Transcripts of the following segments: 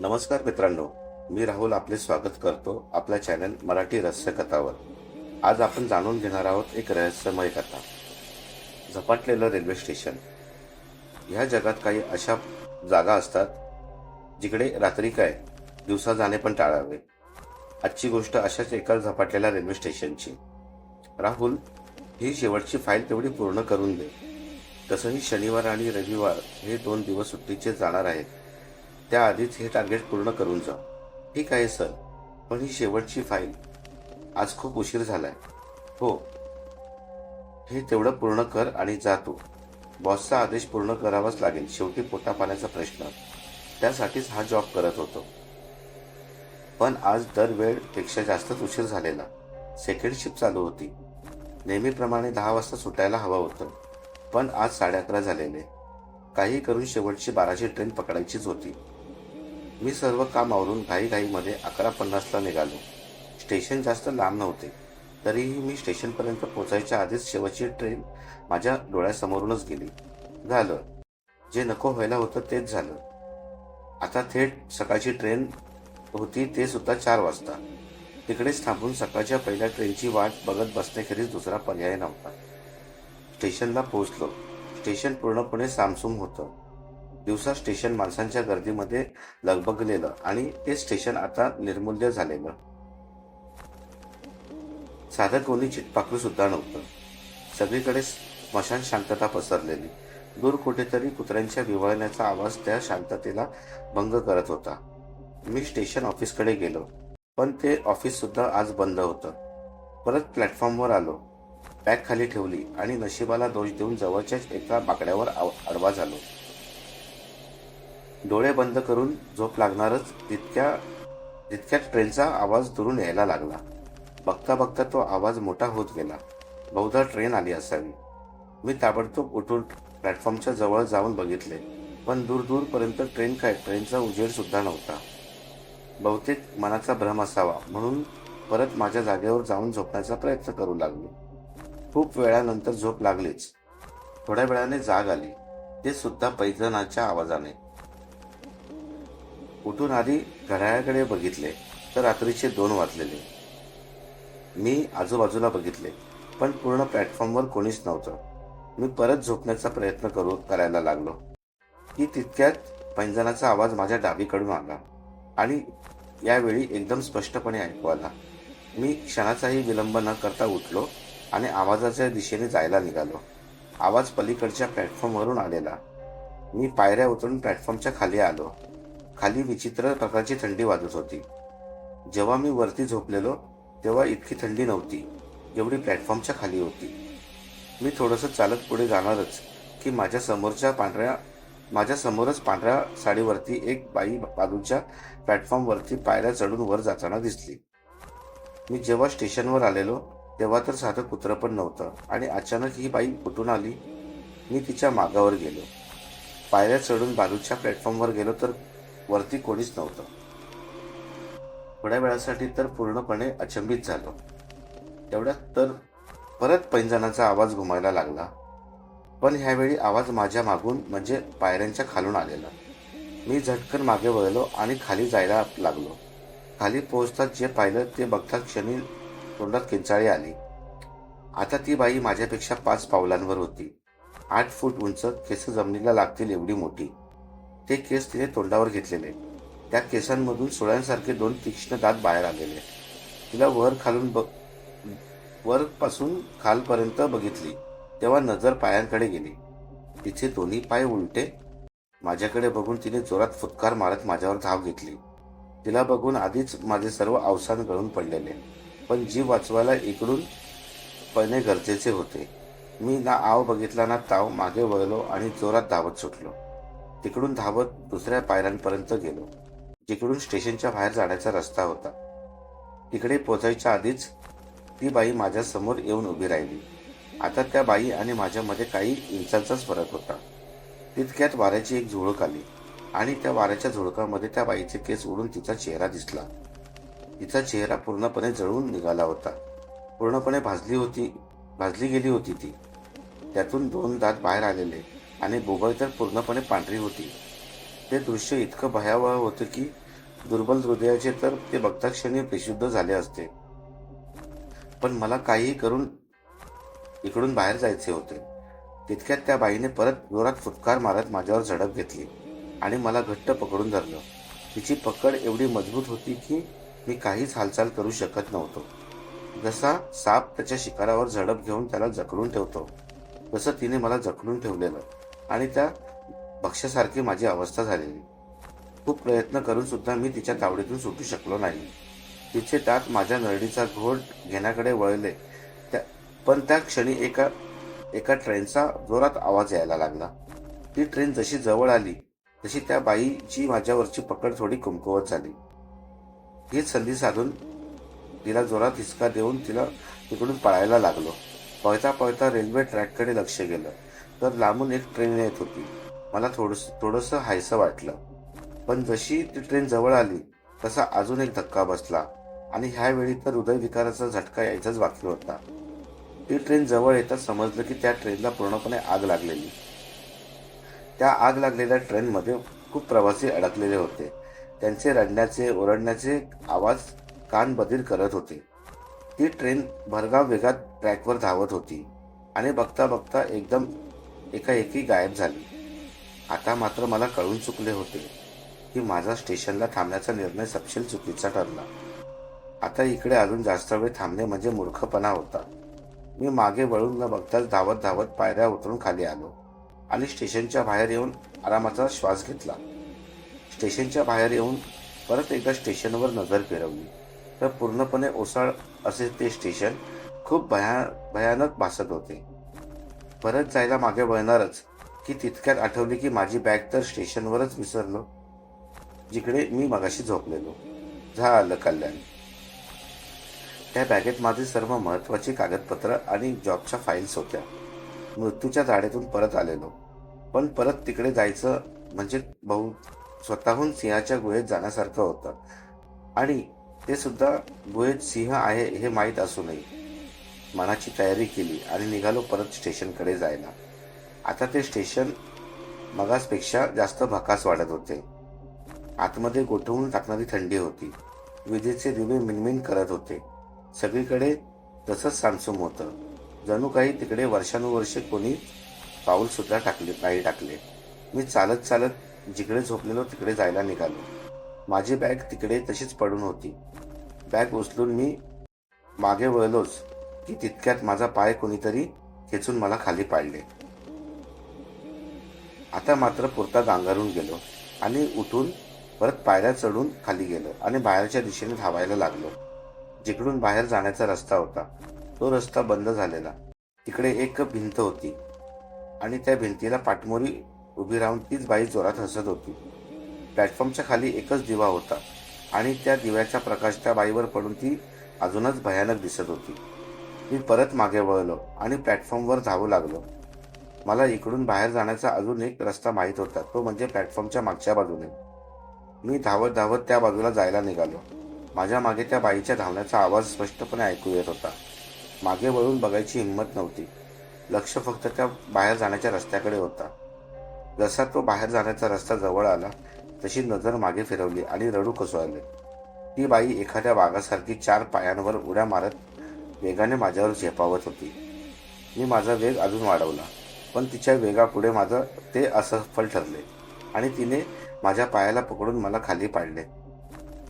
नमस्कार मित्रांनो मी राहुल आपले स्वागत करतो आपल्या चॅनल मराठी रहस्य कथावर. आज आपण जाणून घेणार आहोत एक रहस्यमय कथा. झपाटलेलं रेल्वे स्टेशन ह्या जगात काही अशा जागा असतात जिकडे रात्री काय दिवसा जाणे पण टाळावे. आजची गोष्ट अशाच एका झपाटलेल्या रेल्वे स्टेशनची राहुल ही शेवटची फाईल तेवढी पूर्ण करून दे. तसंही शनिवार आणि रविवार हे दोन दिवस सुट्टीचे जाणार आहेत. त्याआधीच हे टार्गेट पूर्ण करून जा. ठीक आहे सर पण ही शेवटची फाईल आज खूप उशीर झालाय. हो. हे तेवढं पूर्ण कर आणि जा तू. बॉसचा आदेश पूर्ण करावाच लागेल. शेवटी पोटा पाण्याचा प्रश्न. त्यासाठीच हा जॉब करत होतो. पण आज दर वेळपेक्षा जास्तच उशीर झालेला. सेकंड शिफ्ट चालू होती. नेहमीप्रमाणे दहा वाजता सुटायला हवं होतं. पण आज साडे अकरा झालेले. काही करून शेवटची बाराची ट्रेन पकडायचीच होती. मी सर्व काम आवरून घाईघाईमध्ये अकरा पन्नासला निघालो. स्टेशन जास्त लांब नव्हते. तरीही मी स्टेशनपर्यंत पोचायच्या आधीच शेवटची ट्रेन माझ्या डोळ्यासमोरूनच गेली. झालं. जे नको व्हायला होतं तेच झालं. आता थेट सकाळची ट्रेन होती ते सुद्धा चार वाजता. तिकडेच थांबून सकाळच्या पहिल्या ट्रेनची वाट बघत बसण्याखेरीज दुसरा पर्याय नव्हता. स्टेशनला पोहोचलो. स्टेशन पूर्णपणे सामसूम होतं. दिवसा स्टेशन माणसांच्या गर्दीमध्ये लगबगलेलं आणि ते स्टेशन आता निर्मूल्य झालेलं. साधं कोणी चिटपाकरू सुद्धा नव्हतं. सगळीकडे स्मशान शांतता पसरलेली. दूर कुठेतरी कुत्र्यांच्या विवळण्याचा आवाज त्या शांततेला भंग करत होता. मी स्टेशन ऑफिसकडे गेलो पण ते ऑफिस सुद्धा आज बंद होतं. परत प्लॅटफॉर्मवर आलो. बॅग खाली ठेवली आणि नशिबाला दोष देऊन जवळच्याच एका बाकड्यावर आडवा झालो. डोळे बंद करून झोप लागणारच तितक्या तितक्यात ट्रेनचा आवाज दुरून यायला लागला. बघता बघता तो आवाज मोठा होत गेला. बहुधा ट्रेन आली असावी. मी ताबडतोब उठून प्लॅटफॉर्मच्या जवळ जाऊन बघितले पण दूर दूरपर्यंत ट्रेन काय ट्रेनचा उजेड सुद्धा नव्हता. बहुतेक मनाचा भ्रम असावा म्हणून परत माझ्या जागेवर जाऊन झोपण्याचा प्रयत्न करू लागलो. खूप वेळानंतर झोप लागलीच. थोड्या वेळाने जाग आली. ते सुद्धा पैजनाच्या आवाजाने. उठून आधी घड्याळाकडे बघितले तर रात्रीचे दोन वाजलेले. मी आजूबाजूला बघितले पण पूर्ण प्लॅटफॉर्मवर कोणीच नव्हतं. मी परत झोपण्याचा प्रयत्न करू करायला लागलो. की तितक्यात पैंजणाचा आवाज माझ्या डावीकडून आला आणि यावेळी एकदम स्पष्टपणे ऐकू आला. मी क्षणाचाही विलंब न करता उठलो आणि आवाजाच्या दिशेने जायला निघालो. आवाज पलीकडच्या प्लॅटफॉर्मवरून आलेला. मी पायऱ्या उतरून प्लॅटफॉर्मच्या खाली आलो. खाली विचित्र प्रकारची थंडी वाजत होती. जेव्हा मी वरती झोपलेलो तेव्हा इतकी थंडी नव्हती. एवढी प्लॅटफॉर्मच्या खाली होती. मी थोडंसं चालत पुढे जाणारच की माझ्या समोरच्या पांढऱ्या माझ्या समोरच पांढऱ्या साडीवरती एक बाई बाजूच्या प्लॅटफॉर्मवरती पायऱ्या चढून वर जाताना दिसली. मी जेव्हा स्टेशनवर आलेलो तेव्हा तर साधं कुत्रं पण नव्हतं आणि अचानक ही बाई कुठून आली. मी तिच्या मागावर गेलो. पायऱ्या चढून बाजूच्या प्लॅटफॉर्मवर गेलो तर वरती कोणीच नव्हतं. थोड्या वेळासाठी तर पूर्णपणे अचंबित झालो. तेवढ्यात तर परत पैंजणाचा आवाज घुमायला लागला. पण ह्यावेळी आवाज माझ्या मागून म्हणजे पायऱ्यांच्या खालून आलेला. मी झटकन मागे वळलो आणि खाली जायला लागलो. खाली पोहोचताच जे पाहिलं ते बघता क्षणी तोंडात किंचाळी आली. आता ती बाई माझ्यापेक्षा पाच पावलांवर होती. आठ फूट उंच केस जमिनीला लागतील एवढी मोठी. ते केस तिने तोंडावर घेतलेले. त्या केसांमधून सुळ्यांसारखे दोन तीक्ष्ण दात बाहेर आलेले. तिला वर खालून ब वरपासून खालपर्यंत बघितली. तेव्हा नजर पायांकडे गेली. तिचे दोन्ही पाय उलटे. माझ्याकडे बघून तिने जोरात फुटकार मारत माझ्यावर धाव घेतली. तिला बघून आधीच माझे सर्व अवसान गळून पडलेले. पण जीव वाचवायला इकडून पळणे गरजेचे होते. मी ना आव बघितला ना ताव मागे वळलो आणि जोरात धावत सुटलो. तिकडून धावत दुसऱ्या पायऱ्यांपर्यंत गेलो जिकडून स्टेशनच्या बाहेर जाण्याचा रस्ता होता. तिकडे पोचायच्या आधीच ती बाई माझ्यासमोर येऊन उभी राहिली. आता त्या बाई आणि माझ्यामध्ये काही इंचांचाच फरक होता. तितक्यात वाऱ्याची एक झुळूक आली आणि त्या वाऱ्याच्या झुळकामध्ये त्या बाईचे केस उडून तिचा चेहरा दिसला. तिचा चेहरा पूर्णपणे जळून निघाला होता. पूर्णपणे भाजली होती भाजली गेली होती ती. त्यातून दोन दात बाहेर आलेले. आणि बोबळ तर पूर्णपणे पांढरी होती. ते दृश्य इतकं भयावह होतं की दुर्बल हृदयाचे तर ते बघता क्षणी बेशुद्ध झाले असते. पण मला काहीही करून इकडून बाहेर जायचे होते. तितक्यात त्या बाईने परत जोरात फुटकार मारत माझ्यावर झडप घेतली आणि मला घट्ट पकडून धरलं. तिची पकड एवढी मजबूत होती की मी काहीच हालचाल करू शकत नव्हतो. जसा साप त्याच्या शिकारावर झडप घेऊन त्याला जखडून ठेवतो तसं तिने मला जखडून ठेवलेलं. आणि त्या भक्ष्यासारखी माझी अवस्था झालेली. खूप प्रयत्न करून सुद्धा मी तिच्या तावडीतून सुटू शकलो नाही. तिचे दात माझ्या नरडीचा घोट घेण्याकडे वळले. त्या पण त्या क्षणी एका एका ट्रेनचा जोरात आवाज यायला लागला. ती ट्रेन जशी जवळ आली तशी त्या बाईची माझ्यावरची पकड थोडी कमकुवत झाली. हीच संधी साधून तिला जोरात हिसका देऊन तिला तिकडून पळायला लागलो. पळता पळता रेल्वे ट्रॅककडे लक्ष गेलं. तर लांबून एक ट्रेन येत होती. मला थोडस थोडंसं हायसं वाटलं. पण जशी ती ट्रेन जवळ आली तसा अजून एक धक्का बसला आणि ह्यावेळी तर हृदयविकाराचा झटका यायचाच बाकी होता. ती ट्रेन जवळ येताच समजलं की त्या ट्रेनला पूर्णपणे आग लागलेली. त्या आग लागलेल्या ट्रेनमध्ये खूप प्रवासी अडकलेले होते. त्यांचे रडण्याचे ओरडण्याचे आवाज कान बधीर करत होते. ती ट्रेन भरगाव वेगात ट्रॅकवर धावत होती आणि बघता बघता एकदम एकाएकी गायब झाली. आता मात्र मला कळून चुकले होते की माझा स्टेशनला थांबण्याचा निर्णय सपशेल चुकीचा ठरला. आता इकडे अजून जास्त वेळ थांबणे म्हणजे मूर्खपणा होता. मी मागे वळून न बघताच धावत धावत पायऱ्या उतरून खाली आलो आणि स्टेशनच्या बाहेर येऊन आरामाचा श्वास घेतला. स्टेशनच्या बाहेर येऊन परत एकदा स्टेशनवर नजर फिरवली. तर पूर्णपणे ओसाळ असे ते स्टेशन खूप भया भयानक भासत होते. परत जायला मागे वळणारच. की तितक्यात आठवली की माझी बॅग तर स्टेशनवरच विसरलो. जिकडे मी मगाशी झोपलेलो. झालं कल्याण. त्या बॅगेत माझी सर्व महत्वाची कागदपत्र आणि जॉबच्या फाईल्स होत्या. मृत्यूच्या झाडेतून परत आलेलो. पण परत तिकडे जायचं म्हणजे बहु स्वतःहून सिंहाच्या गुहेत जाण्यासारखं होतं. आणि ते सुद्धा गुहेत सिंह आहे हे माहीत असूनही. मनाची तयारी केली आणि निघालो परत स्टेशनकडे जायला. आता ते स्टेशन मगासपेक्षा जास्त भकास वाढत होते. आतमध्ये गोठवून टाकणारी थंडी होती. विजेचे दिवे मिनमिन करत होते. सगळीकडे तसंच सामसूम होतं. जणू काही तिकडे वर्षानुवर्षे कोणी पाऊल सुद्धा टाकले नाही टाकले. मी चालत चालत जिकडे झोपलेलो तिकडे जायला निघालो. माझी बॅग तिकडे तशीच पडून होती. बॅग उचलून मी मागे वळलोच. की तितक्यात माझा पाय कोणीतरी खेचून मला खाली पाडले. आता मात्र पुरता गांगारून गेलो आणि उठून परत पायऱ्या चढून खाली गेलो आणि बाहेरच्या दिशेने धावायला लागलो. जिकडून बाहेर जाण्याचा रस्ता होता तो रस्ता बंद झालेला. तिकडे एक भिंत होती आणि त्या भिंतीला पाठमोरी उभी राहून तीच बाई जोरात हसत होती. प्लॅटफॉर्मच्या खाली एकच दिवा होता आणि त्या दिव्याचा प्रकाश त्या बाईवर पडून ती अजूनच भयानक दिसत होती. मी परत मागे वळलो आणि प्लॅटफॉर्मवर धावू लागलो. मला इकडून बाहेर जाण्याचा अजून एक रस्ता माहीत होता. तो म्हणजे प्लॅटफॉर्मच्या मागच्या बाजूने. मी धावत धावत त्या बाजूला जायला निघालो. माझ्या मागे त्या बाईच्या धावण्याचा आवाज स्पष्टपणे ऐकू येत होता. मागे वळून बघायची हिंमत नव्हती. लक्ष फक्त त्या बाहेर जाण्याच्या रस्त्याकडे होता. जसा तो बाहेर जाण्याचा रस्ता जवळ आला तशी नजर मागे फिरवली आणि रडू कोसळले ती बाई एखाद्या वाघासारखी चार पायांवर उड्या मारत वेगाने माझ्यावर झेपावत होती. मी माझा वेग अजून वाढवला पण तिच्या वेगापुढे माझं ते असफल ठरले आणि तिने माझ्या पायाला पकडून मला खाली पाडले.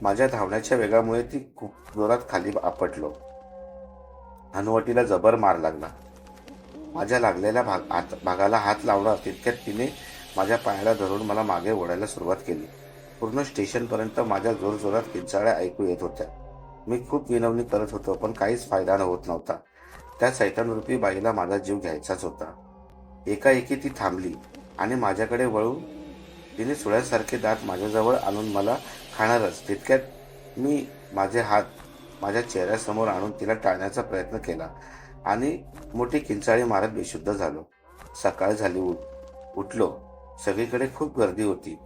माझ्या धावण्याच्या वेगामुळे ती खूप जोरात खाली आपटलो. हनुवटीला जबर मार लागला. माझ्या लागलेल्या भाग हात भागाला हात लावला तितक्यात तिने माझ्या पायाला धरून मला मागे ओढायला सुरुवात केली. पूर्ण स्टेशनपर्यंत माझ्या जोरजोरात किंचाळ्या ऐकू येत होत्या. मी खूप विनवणी करत होतो पण काहीच फायदा होत नव्हता. त्या सैतानरूपी बाईला माझा जीव घ्यायचाच होता. एकाएकी ती थांबली आणि माझ्याकडे वळून तिने सुळ्यासारखे दात माझ्याजवळ आणून मला खाणारच तितक्यात मी माझे हात माझ्या चेहऱ्यासमोर आणून तिला टाळण्याचा प्रयत्न केला आणि मोठी किंचाळी मारत बेशुद्ध झालो. सकाळ झाली उठ उठलो. सगळीकडे खूप गर्दी होती.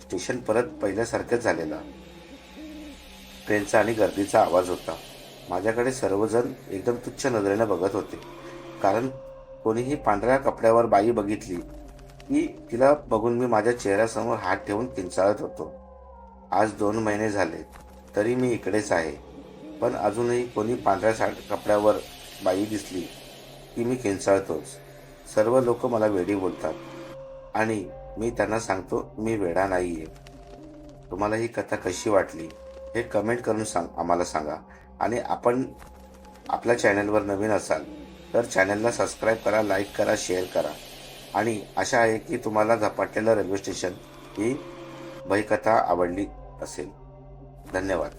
स्टेशन परत पहिल्यासारखंच झालेला. ट्रेनचा आणि गर्दीचा आवाज होता. माझ्याकडे सर्वजण एकदम तुच्छ नजरेने बघत होते. कारण कोणीही पांढऱ्या कपड्यावर बाई बघितली की तिला बघून मी माझ्या चेहऱ्यासमोर हात ठेवून किंचाळत होतो. आज दोन महिने झाले तरी मी इकडेच आहे. पण अजूनही कोणी पांढऱ्या साड कपड्यावर बाई दिसली की मी किंचाळतोच. सर्व लोक मला वेडी बोलतात. आणि मी त्यांना सांगतो मी वेडा नाही आहे तुम्हाला ही कथा कशी वाटली? हे कमेंट करून सांग आम्हाला सांगा. आणि आपण आपल्या चॅनलवर नवीन असाल तर चॅनलला सबस्क्राईब करा लाईक करा शेअर करा. आणि आशा आहे की तुम्हाला झपाटलेलं रेल्वे स्टेशन ही भयकथा आवडली असेल. धन्यवाद.